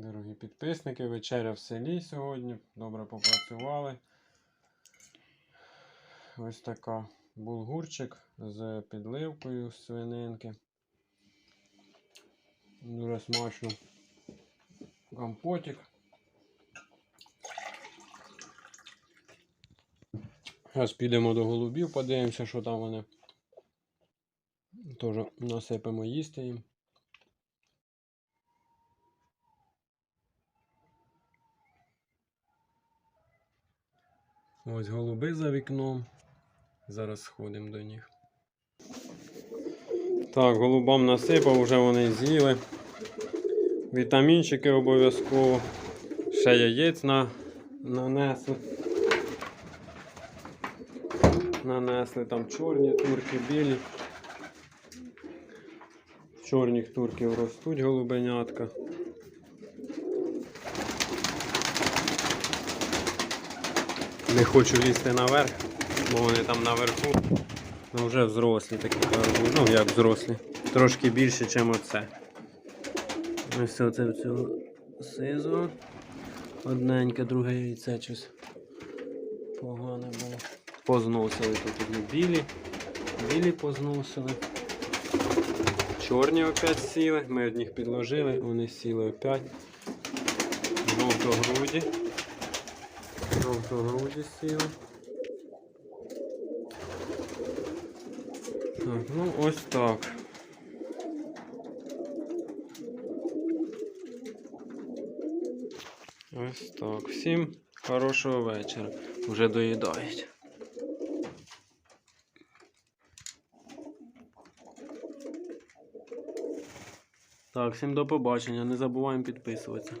Дорогі підписники, вечеря в селі сьогодні. Добре попрацювали. Ось така булгурчик з підливкою з свининки. Дуже смачно. Компотик. Зараз підемо до голубів, подивимося, що там вони. Теж насипемо їсти їм. Ось голуби за вікном. Зараз сходимо до них. Так, голубам насипав, вже вони з'їли. Вітамінчики обов'язково. Ще яєць на... нанесли. Нанесли там чорні турки, білі. Чорних турків ростуть голубенятка. Не хочу лізти наверх, бо вони там наверху. Ну вже взрослі такі кажуть. Ну як взрослі. Трошки більше, ніж оце. Ось оце в цього сизо. Одненьке, друге яйце щось погане було. Позносили тут одні білі. Білі позносили. Чорні опять сіли. Ми одних підложили, вони сіли опять. Жовтогруді. Жовтогруді сіли. Так, ну ось так. Ось так. Всім хорошого вечора. Вже доїдають. Так, всім до побачення. Не забуваємо підписуватися.